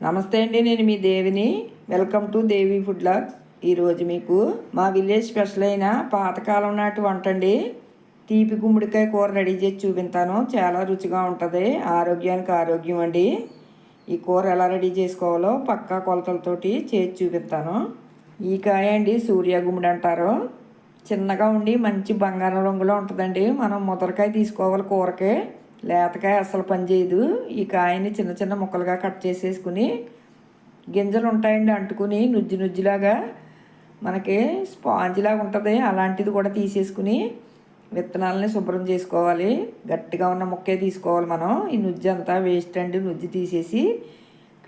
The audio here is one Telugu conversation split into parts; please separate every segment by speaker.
Speaker 1: నమస్తే అండి నేను మీ దేవిని. Welcome to Devi food vlogs ఈరోజు మీకు మా విలేజ్ స్పెషల్ అయిన పాతకాలం నాటి వంట అండి. తీపి గుమ్మడికాయ కూర రెడీ చేసి చూపిస్తాను. చాలా రుచిగా ఉంటుంది. ఆరోగ్యానికి ఆరోగ్యం అండి. ఈ కూర ఎలా రెడీ చేసుకోవాలో పక్కా కొలతలతోటి చేసి చూపిస్తాను. ఈ కాయ అండి సూర్య గుమ్మడి అంటారు. చిన్నగా ఉండి మంచి బంగారం రంగులో ఉంటుందండి. మనం ముదరకాయ తీసుకోవాలి కూరకే. లేతకాయ అసలు పనిచేయదు ఈ కాయని చిన్న చిన్న ముక్కలుగా కట్ చేసేసుకుని గింజలు ఉంటాయండి అంటుకుని నుజ్జు నుజ్జులాగా మనకి స్పాంజిలాగా ఉంటుంది. అలాంటిది కూడా తీసేసుకుని విత్తనాలని శుభ్రం చేసుకోవాలి. గట్టిగా ఉన్న ముక్కే తీసుకోవాలి మనం. ఈ నుజ్జు అంతా వేస్ట్ అండి. నుజ్జు తీసేసి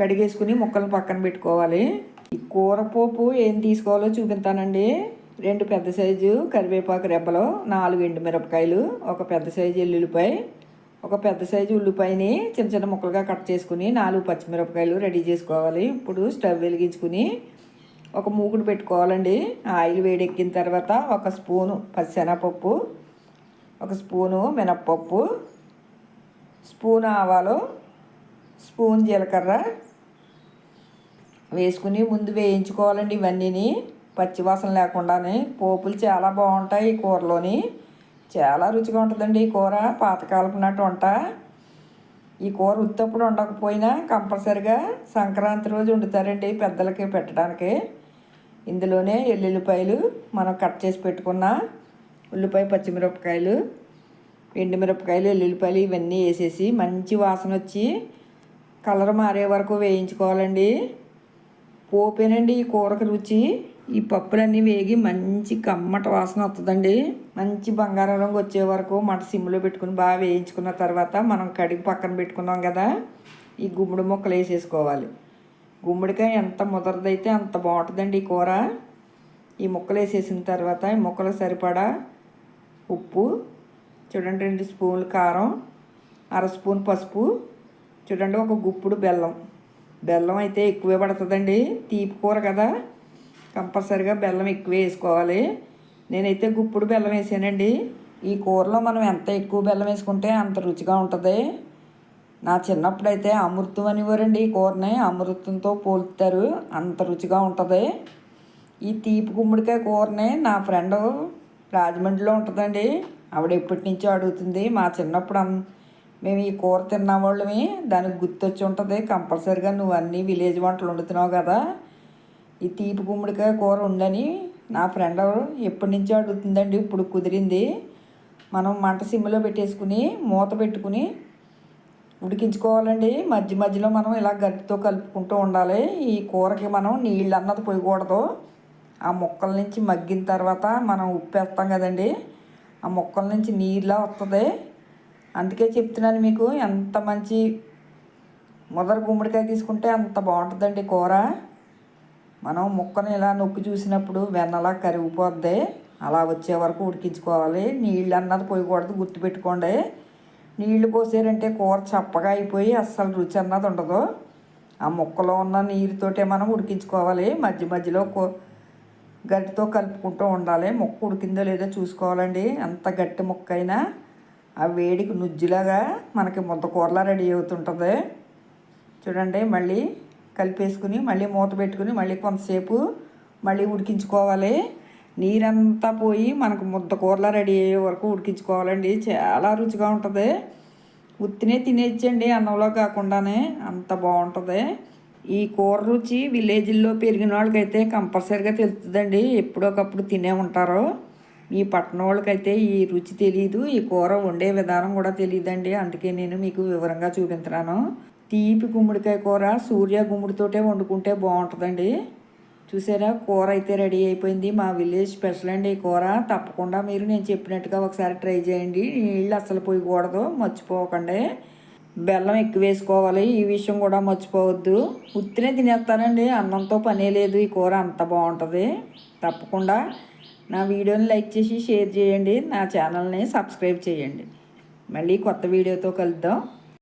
Speaker 1: కడిగేసుకుని ముక్కలను పక్కన పెట్టుకోవాలి. ఈ కూరపోపు ఏం తీసుకోవాలో చూపిస్తానండి. రెండు పెద్ద సైజు కరివేపాకు రెబ్బలు నాలుగు ఎండు మిరపకాయలు ఒక పెద్ద సైజు ఎల్లుల్లిపాయ ఒక పెద్ద సైజు ఉల్లిపాయని చిన్న చిన్న ముక్కలుగా కట్ చేసుకుని నాలుగు పచ్చిమిరపకాయలు రెడీ చేసుకోవాలి. ఇప్పుడు స్టవ్ వెలిగించుకుని ఒక మూకుడు పెట్టుకోవాలండి. ఆయిల్ వేడెక్కిన తర్వాత ఒక స్పూను పచ్చెనపప్పు ఒక స్పూను మినప్పప్పు స్పూన్ ఆవాలు స్పూన్ జీలకర్ర వేసుకుని ముందు వేయించుకోవాలండి ఇవన్నీని. పచ్చివాసన లేకుండానే పోపులు చాలా బాగుంటాయి ఈ కూరలోని. చాలా రుచిగా ఉంటుందండి ఈ కూర. పాతకాలపు నాటి వంట. ఈ కూర ఉత్తప్పుడు ఉండకపోయినా కంపల్సరిగా సంక్రాంతి రోజు వండుతారండి పెద్దలకి పెట్టడానికి. ఇందులోనే ఎల్లుల్లిపాయలు మనం కట్ చేసి పెట్టుకున్న ఉల్లిపాయ పచ్చిమిరపకాయలు ఎండుమిరపకాయలు ఎల్లుల్లిపాయలు ఇవన్నీ వేసేసి మంచి వాసన వచ్చి కలర్ మారే వరకు వేయించుకోవాలండి. పోపేనండి ఈ కూరకు రుచి. ఈ పప్పులన్నీ వేగి మంచి కమ్మట వాసన వస్తుందండి మంచి బంగారం రంగు వచ్చే వరకు మంట సిమ్లో పెట్టుకుని బాగా వేయించుకున్న తర్వాత మనం కడిగి పక్కన పెట్టుకున్నాం కదా ఈ గుమ్మడి ముక్కలు వేసేసుకోవాలి. గుమ్మడికాయ ఎంత ముదరదైతే అంత బాగుంటుందండి ఈ కూర. ఈ ముక్కలు వేసేసిన తర్వాత ఈ ముక్కలు సరిపడా ఉప్పు చూడండి రెండు స్పూన్లు కారం అర స్పూన్ పసుపు చూడండి ఒక గుప్పుడు బెల్లం. బెల్లం అయితే ఎక్కువే పడుతుందండి. తీపి కూర కదా. కంపల్సరిగా బెల్లం ఎక్కువ వేసుకోవాలి. నేనైతే గుప్పుడు బెల్లం వేసానండి. ఈ కూరలో మనం ఎంత ఎక్కువ బెల్లం వేసుకుంటే అంత రుచిగా ఉంటుంది. నా చిన్నప్పుడు అయితే అమృతం అనేవారండి ఈ కూరని. అమృతంతో పోలుతారు. అంత రుచిగా ఉంటుంది. ఈ తీపి గుమ్మడికాయ కూరని నా ఫ్రెండ్ రాజమండ్రిలో ఉంటుందండి. ఆవిడ ఎప్పటి నుంచో అడుగుతుంది. మా చిన్నప్పుడు అం- మేము ఈ కూర తిన్నవాళ్ళమే. దానికి గుర్తొచ్చి ఉంటుంది. కంపల్సరిగా నువ్వు అన్నీ విలేజ్ వంటలు వండుతున్నావు కదా. ఈ తీపి గుమ్మడికాయ కూర ఉండని నా ఫ్రెండ్ ఎప్పటి నుంచో అడుగుతుందండి ఇప్పుడు కుదిరింది. మనం మంట సిమ్లో పెట్టేసుకుని మూత పెట్టుకుని ఉడికించుకోవాలండి. మధ్య మధ్యలో మనం ఇలా గట్టితో కలుపుకుంటూ ఉండాలి. ఈ కూరకి మనం నీళ్ళు అన్నది పోయకూడదు. ఆ ముక్కల నుంచి మగ్గిన తర్వాత మనం ఉప్పు వేస్తాం కదండి ఆ ముక్కల నుంచి నీళ్ళ వస్తుంది అందుకే చెప్తున్నాను మీకు ఎంత మంచి మొదటి గుమ్మడికాయ తీసుకుంటే అంత బాగుంటుందండి కూర. మనం ముక్కను ఇలా నొక్కి చూసినప్పుడు వెన్నలా కరిగిపోద్ది. అలా వచ్చే వరకు ఉడికించుకోవాలి. నీళ్ళు అన్నది పోయకూడదు గుర్తుపెట్టుకోండి నీళ్ళు పోసారంటే కూర చప్పగా అయిపోయి అస్సలు రుచి అన్నది ఉండదు. ఆ ముక్కలో ఉన్న నీరుతోటే మనం ఉడికించుకోవాలి. మధ్య మధ్యలో కో గట్టితో కలుపుకుంటూ ఉండాలి. ముక్క ఉడికిందో లేదో చూసుకోవాలండి. ఎంత గట్టి ముక్క అయినా ఆ వేడికి నుజ్జులాగా మనకి ముద్ద కూరలా రెడీ అవుతుంటుంది. చూడండి మళ్ళీ కలిపేసుకుని మళ్ళీ మూత పెట్టుకుని మళ్ళీ కొంతసేపు మళ్ళీ ఉడికించుకోవాలి. నీరంతా పోయి మనకు ముద్ద కూరలా రెడీ అయ్యే వరకు ఉడికించుకోవాలండి. చాలా రుచిగా ఉంటుంది. ఉత్తినే తినేచ్చండి అన్నంలో కాకుండానే. అంత బాగుంటుంది. ఈ కూర రుచి విలేజ్ల్లో పెరిగిన వాళ్ళకైతే కంపల్సరీగా తెలుస్తుందండి. ఎప్పుడొకప్పుడు తినే ఉంటారు. ఈ పట్టణ వాళ్ళకైతే ఈ రుచి తెలియదు ఈ కూర వండే విధానం కూడా తెలియదండి అందుకే నేను మీకు వివరంగా చూపించున్నాను తీపి గుమ్మడికాయ కూర సూర్య గుమ్మడితోటే వండుకుంటే బాగుంటుందండి. చూసారా? కూర అయితే రెడీ అయిపోయింది. మా విలేజ్ స్పెషల్ అండి ఈ కూర. తప్పకుండా మీరు నేను చెప్పినట్టుగా ఒకసారి ట్రై చేయండి. నీళ్ళు అసలు పోయకూడదు మర్చిపోకండి. బెల్లం ఎక్కువ వేసుకోవాలి ఈ విషయం కూడా మర్చిపోవద్దు. ఉత్తినే తినేస్తానండి. అన్నంతో పనే లేదు. ఈ కూర అంత బాగుంటుంది. తప్పకుండా నా వీడియోని లైక్ చేసి షేర్ చేయండి. నా ఛానల్ని సబ్స్క్రైబ్ చేయండి. మళ్ళీ కొత్త వీడియోతో కలుద్దాం.